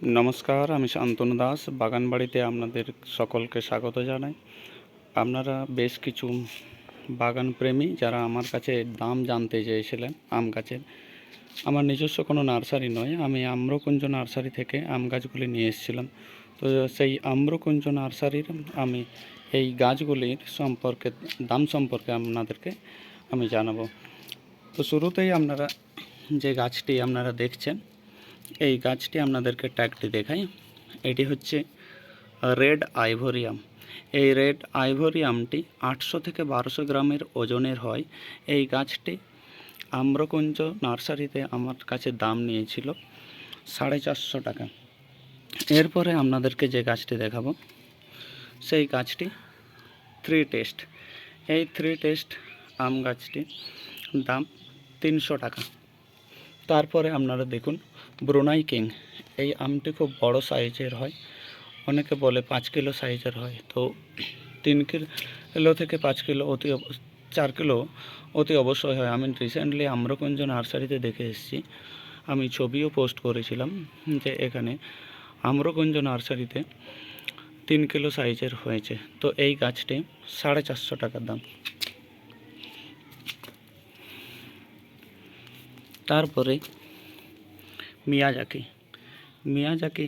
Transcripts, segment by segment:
নমস্কার, আমি শান্তনু দাস, বাগানবাড়িতে আপনাদের সকলকে স্বাগত জানাই। আপনারা বেশ কিছু বাগান প্রেমী যারা আমার কাছে দাম জানতে চেয়েছিলেন আম গাছের, আমার নিজস্ব কোনো নার্সারি নয়, আমি আম্রকুঞ্জ নার্সারি থেকে আম গাছগুলি নিয়ে এসেছিলাম। তো সেই আম্রকুঞ্জ নার্সারির আমি এই গাছগুলির সম্পর্কে, দাম সম্পর্কে আপনাদেরকে আমি জানাব। তো শুরুতেই আপনারা যে গাছটি আপনারা দেখছেন এই গাছটি আপনাদেরকে ট্যাগটি দেখাই। এটি হচ্ছে রেড আইভোরিয়াম। এই রেড আইভোরিয়ামটি আটশো থেকে বারোশো গ্রামের ওজনের হয়। এই গাছটি আম্রকুঞ্জ নার্সারিতে আমার কাছে দাম নিয়েছিল সাড়ে চারশো টাকা। এরপরে আপনাদেরকে যে গাছটি দেখাবো, সেই গাছটি থ্রি টেস্ট এই থ্রি টেস্ট আম গাছটি দাম তিনশো টাকা। তারপরে আপনারা দেখুন ব্রুনাই কিং। এই আমটি খুব বড় সাইজের হয়। অনেকে বলে পাঁচ কিলো সাইজের হয়। তো তিন কিলো থেকে পাঁচ কিলো অতি চার কিলো অতি অবশ্যই হয়। আমি রিসেন্টলি আম্রকুঞ্জ নার্সারিতে দেখে এসেছি। আমি ছবিও পোস্ট করেছিলাম যে এখানে আম্রকুঞ্জ নার্সারিতে তিন কিলো সাইজের হয়েছে। তো এই গাছটি সাড়ে চারশো টাকার দাম। তারপরে মিয়াজাকি। মিয়াজাকি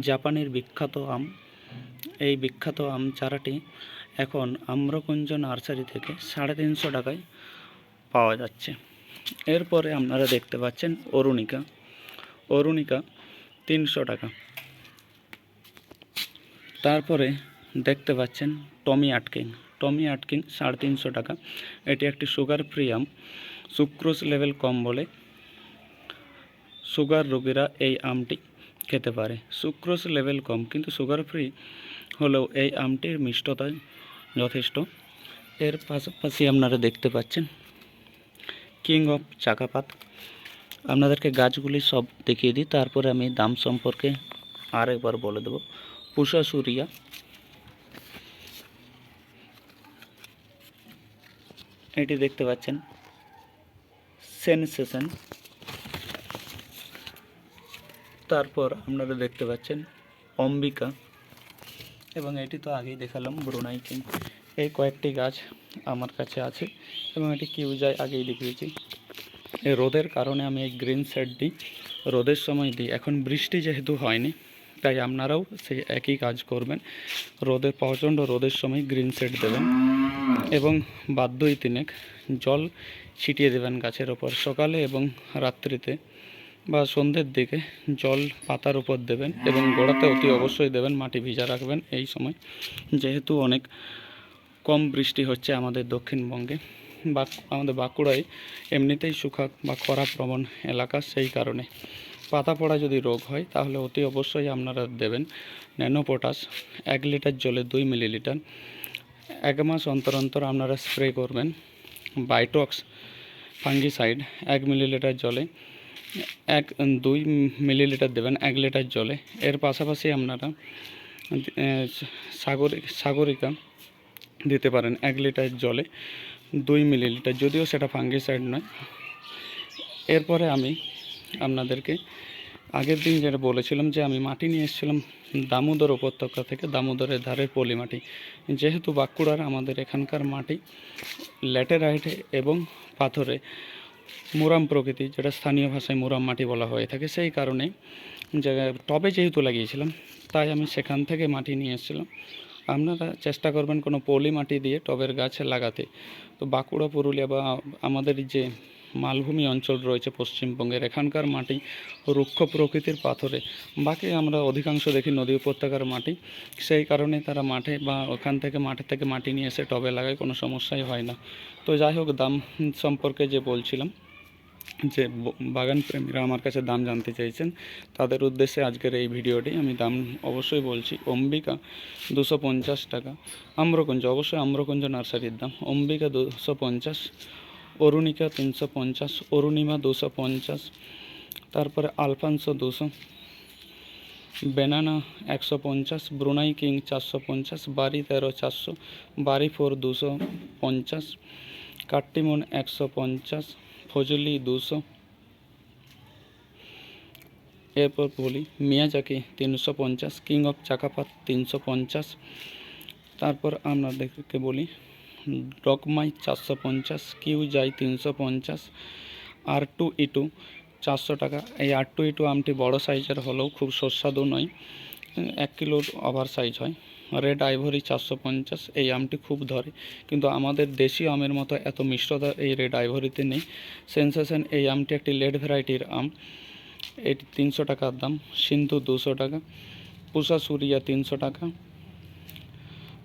জাপানের বিখ্যাত আম। এই বিখ্যাত আম চারাটি এখন আম্রকুঞ্জ নার্সারি থেকে সাড়ে তিনশো টাকায় পাওয়া যাচ্ছে। এরপরে আপনারা দেখতে পাচ্ছেন অরুণিকা। অরুণিকা তিনশো টাকা। তারপরে দেখতে পাচ্ছেন টমি আটকিং। টমি আটকিং সাড়ে তিনশো টাকা। এটি একটি সুগার ফ্রি আম। সুক্রোজ লেভেল কম বলে সুগার রোগীরা এই আমটি খেতে পারে। সুক্রোজ লেভেল কম, কিন্তু সুগার ফ্রি হলেও এই আমটির মিষ্টতা যথেষ্ট। এর পাশাপাশি আপনারা দেখতে পাচ্ছেন কিং অফ চাকাপাত। আপনাদেরকে গাছগুলি সব দেখিয়ে দিই, তারপরে আমি দাম সম্পর্কে আরেকবার বলে দেবো। পুষা সুরিয়া। এটি দেখতে পাচ্ছেন সেনসেশন। তারপর আপনারা দেখতে পাচ্ছেন অম্বিকা। এবং এটি তো আগেই দেখালাম ব্রুনাই কিং এই কয়েকটি গাছ আমার কাছে আছে এবং এটি কিউজাই আগেই দেখিয়েছি। এই রোদের কারণে আমি এই গ্রিন সেট দিই। রোদের সময় দিই। এখন বৃষ্টি যেহেতু হয়নি, তাই আপনারাও সেই একই কাজ করবেন। রোদের প্রচণ্ড রোদের সময় গ্রিন সেট দেবেন এবং বাধ্যই তিনেক জল ছিটিয়ে দেবেন গাছের ওপর সকালে এবং রাত্রিতে। বা সন্ধ্যের দিকে জল পাতার উপর দেবেন এবং গোড়াতে অতি অবশ্যই দেবেন, মাটি ভিজা রাখবেন এই সময়। যেহেতু অনেক কম বৃষ্টি হচ্ছে আমাদের দক্ষিণবঙ্গে, বা আমাদের বাঁকুড়ায় এমনিতেই শুখা বা খরা প্রবণ এলাকা সেই কারণে। পাতা পড়া যদি রোগ হয়, তাহলে অতি অবশ্যই আপনারা দেবেন ন্যানো পটাশ এক লিটার জলে দুই মিলিলিটার। এক মাস অন্তর অন্তর আপনারা স্প্রে করবেন। বাইটক্স ফাঙ্গিসাইড, এক মিলিলিটার জলে। এক দুই মিলিলিটার দেবেন এক লিটার জলে। এর পাশাপাশি আপনারা আহ, সাগরিক সাগরিকা দিতে পারেন এক লিটার জলে দুই মিলিলিটার যদিও সেটা ফাঙ্গিসাইড নয়। এরপরে আমি আপনাদেরকে আগের দিন যেটা বলেছিলাম যে আমি মাটি নিয়ে এসেছিলাম দামোদর উপত্যকা থেকে দামোদরের ধারের পলি মাটি। যেহেতু বাঁকুড়ার আমাদের এখানকার মাটি ল্যাটেরাইট এবং পাথরে মুরাম প্রকৃতি, যেটা স্থানীয় ভাষায় মোরাম মাটি বলা হয়ে থাকে, সেই কারণে টবে যেহেতু লাগিয়েছিলাম, তাই আমি সেখান থেকে মাটি নিয়ে এসেছিলাম। আপনারা চেষ্টা করবেন কোনো পলি মাটি দিয়ে টবের গাছে লাগাতে। তো বাঁকুড়া, পুরুলিয়া বা আমাদের যে মালভূমি অঞ্চল রয়েছে পশ্চিমবঙ্গের। এখানকার মাটি রুক্ষ প্রকৃতির পাথরে। বাকি আমরা অধিকাংশ দেখি নদী উপত্যকার মাটি। সেই কারণে তারা মাঠে বা ওখান থেকে মাঠে থেকে মাটি নিয়ে এসে টবে লাগায়, কোনো সমস্যাই হয় না। তো যাই হোক, দাম সম্পর্কে যে বলছিলাম, যে বাগান প্রেমীরা আমার কাছে দাম জানতে চাইছেন, তাদের উদ্দেশ্যে আজকের এই ভিডিওটি আমি দাম অবশ্যই বলছি। অম্বিকা দুশো পঞ্চাশ টাকা। আম্রকুঞ্জ, অবশ্যই আম্রকুঞ্জ নার্সারির দাম। অম্বিকা দুশো পঞ্চাশ। অরুণিকা তিনশো পঞ্চাশ, অরুণিমা দুশো পঞ্চাশ, তারপরে আলফানসো দুশো, বেনানা একশো পঞ্চাশ, ব্রুনাই কিং চারশো পঞ্চাশ, বারি তেরো চারশো, বারি ফোর দুশো পঞ্চাশ, কাট্টিমন একশো পঞ্চাশ, ফজলি দুশো। এরপর বলি মিয়াজাকি তিনশো পঞ্চাশ, কিং অফ চাকাপাত তিনশো পঞ্চাশ। তারপর আমরা আপনাদেরকে বলি ডকমাই চারশো পঞ্চাশ, কিউ যাই তিনশো পঞ্চাশ, আর টু ই টু চারশো টাকা। এই আর টু ই টু আমটি বড়ো সাইজের হলেও খুব সুস্বাদু নয়, এক কিলোর ওভার সাইজ হয়। রেড আইভরি চারশো পঞ্চাশ, এই আমটি খুব ধরে। কিন্তু আমাদের দেশি আমের মতো এত মিষ্টতা এই রেড আইভরিতে নেই। সেন্সেশন এই আমটি একটি লেড ভ্যারাইটির আম। এটি তিনশো টাকার দাম, সিন্ধু দুশো টাকা, পুষা সুরিয়া তিনশো টাকা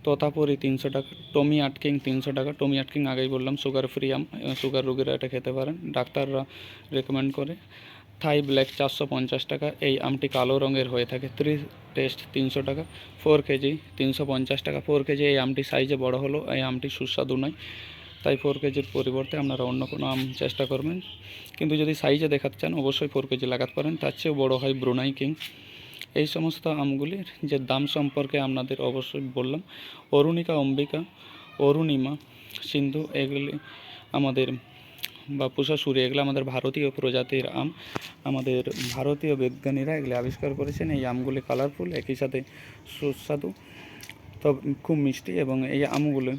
তোতাপুরি তিনশো টাকা, টমি আটকিং তিনশো টাকা, টমি আটকিং আগেই বললাম সুগার ফ্রি আম সুগার রোগীরা এটা খেতে পারেন, ডাক্তাররা রেকমেন্ড করে। থাই ব্ল্যাক চারশো পঞ্চাশ টাকা, এই আমটি কালো রঙের হয়ে থাকে থ্রি টেস্ট তিনশো টাকা ফোর কেজি তিনশো পঞ্চাশ টাকা ফোর কেজি এই আমটি সাইজে বড় হলো, এই আমটি সুস্বাদু নয়। তাই ফোর কেজির পরিবর্তে আপনারা অন্য কোনো আম চেষ্টা করবেন। কিন্তু যদি সাইজে দেখাতে চান, অবশ্যই ফোর কেজি লাগাতে পারেন, তার চেয়েও বড়ো হয় ব্রুনাই কিং এই সমস্ত আমগুলির যে দাম সম্পর্কে আপনাদের অবশ্যই বললাম। অরুণিকা, অম্বিকা, অরুণিমা, সিন্ধু, এগুলি আমাদের বা পুষাসুরি, এগুলো আমাদের ভারতীয় প্রজাতির আম। আমাদের ভারতীয় বিজ্ঞানীরা এগুলি আবিষ্কার করেছেন। এই আমগুলি কালারফুল একই সাথে সুস্বাদু, তবে খুব মিষ্টি এবং এই আমগুলো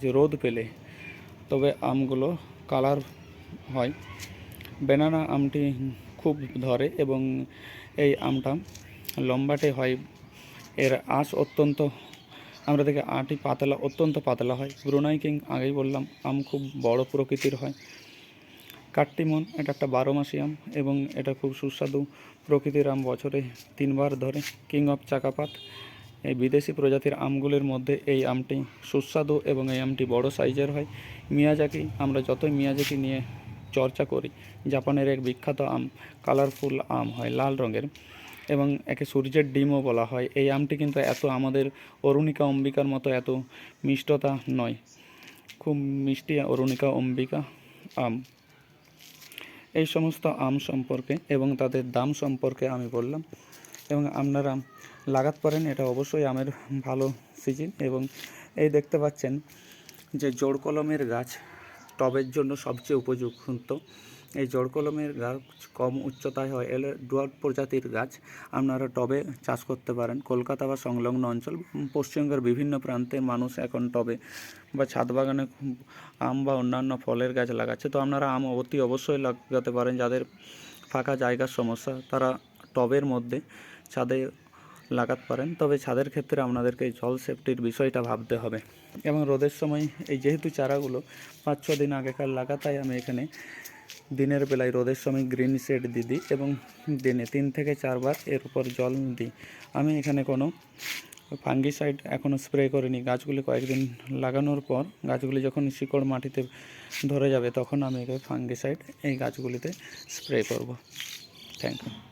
যে রোদ পেলে, তবে আমগুলো কালার হয়। বেনানা আমটি খুব ধরে এবং এই আমটা লম্বাটে হয়। এর আঁশ অত্যন্ত, আমরা দেখি আটি পাতলা, অত্যন্ত পাতলা হয়। ব্রুনাই কিং আগেই বললাম, আম খুব বড় প্রকৃতির হয়। কাট্টিমন এটা একটা বারো মাসি আম এবং এটা খুব সুস্বাদু প্রকৃতির আম। বছরে তিনবার ধরে কিং অফ চাকাপাত। এই বিদেশি প্রজাতির আমগুলির মধ্যে এই আমটি সুস্বাদু এবং এই আমটি বড় সাইজের হয়। মিয়াজাকি, আমরা যতই মিয়াজাকি নিয়ে চর্চা করি। জাপানের এক বিখ্যাত আম, কালারফুল আম হয় লাল রঙের এবং একে সূর্যের ডিমও বলা হয়। এই আমটি কিন্তু এত আমাদের অরুণিকা অম্বিকার মতো এত মিষ্টতা নয়। খুব মিষ্টি অরুণিকা অম্বিকা আম। এই সমস্ত আম সম্পর্কে এবং তাদের দাম সম্পর্কে আমি বললাম এবং আপনারা লাগাতে পারেন এটা অবশ্যই আমের ভালো সিজন এবং এই দেখতে পাচ্ছেন যে জোড় কলমের গাছ টবের জন্য সবচেয়ে উপযুক্ত। এই জোড় কলমের গাছ কম উচ্চতায় হয়। এলে ডুয়ার্ট প্রজাতির গাছ আপনারা টবে চাষ করতে পারেন। কলকাতা বা সংলগ্ন অঞ্চল পশ্চিমবঙ্গের বিভিন্ন প্রান্তের মানুষ এখন টবে বা ছাদ বাগানে আম বা অন্যান্য ফলের গাছ লাগাচ্ছে। তো আপনারা আম অতি অবশ্যই লাগাতে পারেন। যাদের ফাঁকা জায়গার সমস্যা, তারা টবের মধ্যে ছাদে লাগাতে পারেন। তবে ছাদের ক্ষেত্রে আপনাদেরকে জল সেফটির বিষয়টা ভাবতে হবে। এবং রোদের সময় এই যেহেতু চারাগুলো পাঁচ, ছ দিন আগেকার লাগা তাই আমি এখানে দিনের বেলায় রোদের সময় গ্রিন শেড দিয়ে দিই এবং দিনে তিন থেকে চারবার এর উপর জল দিই। আমি এখানে কোনো ফাঙ্গিসাইড এখনও স্প্রে করিনি। গাছগুলি কয়েকদিন লাগানোর পর গাছগুলি যখন শিকড় মাটিতে ধরে যাবে তখন আমি ফাঙ্গিসাইড এই গাছগুলিতে স্প্রে করব। Thank you.